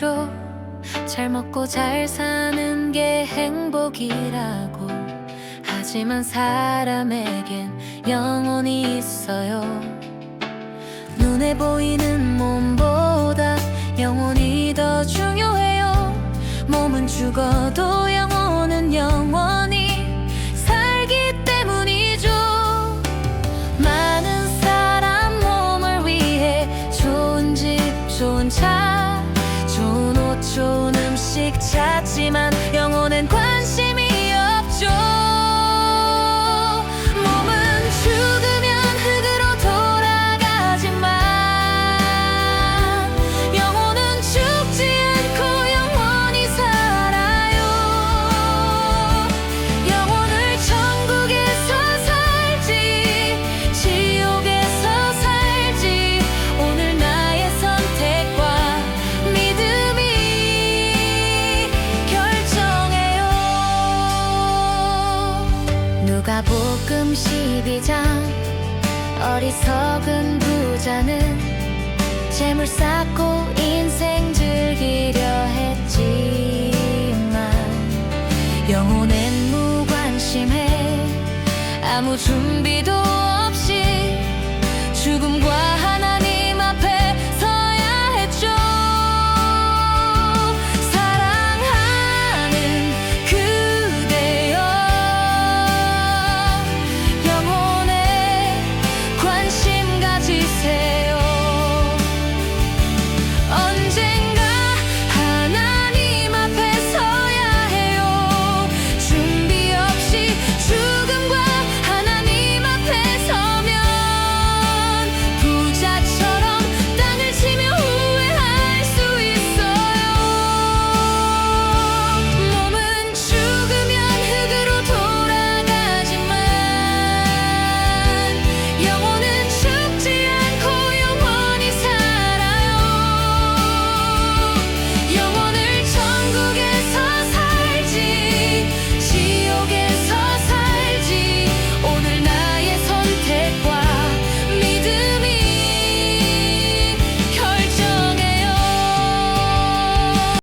알아줘 잘 먹고 잘 사는 게 행복이라고. 하지만 사람에겐 영혼이 있어요. 눈에 보이는 몸보다 영혼이 더 중요해요. 몸은 죽어도 영혼은 영원 음식 찾지만 영혼엔 관심 누가복음 12장 어리석은 부자는 재물 쌓고 인생 즐기려 했지만 영혼엔 무관심해. 아무 준비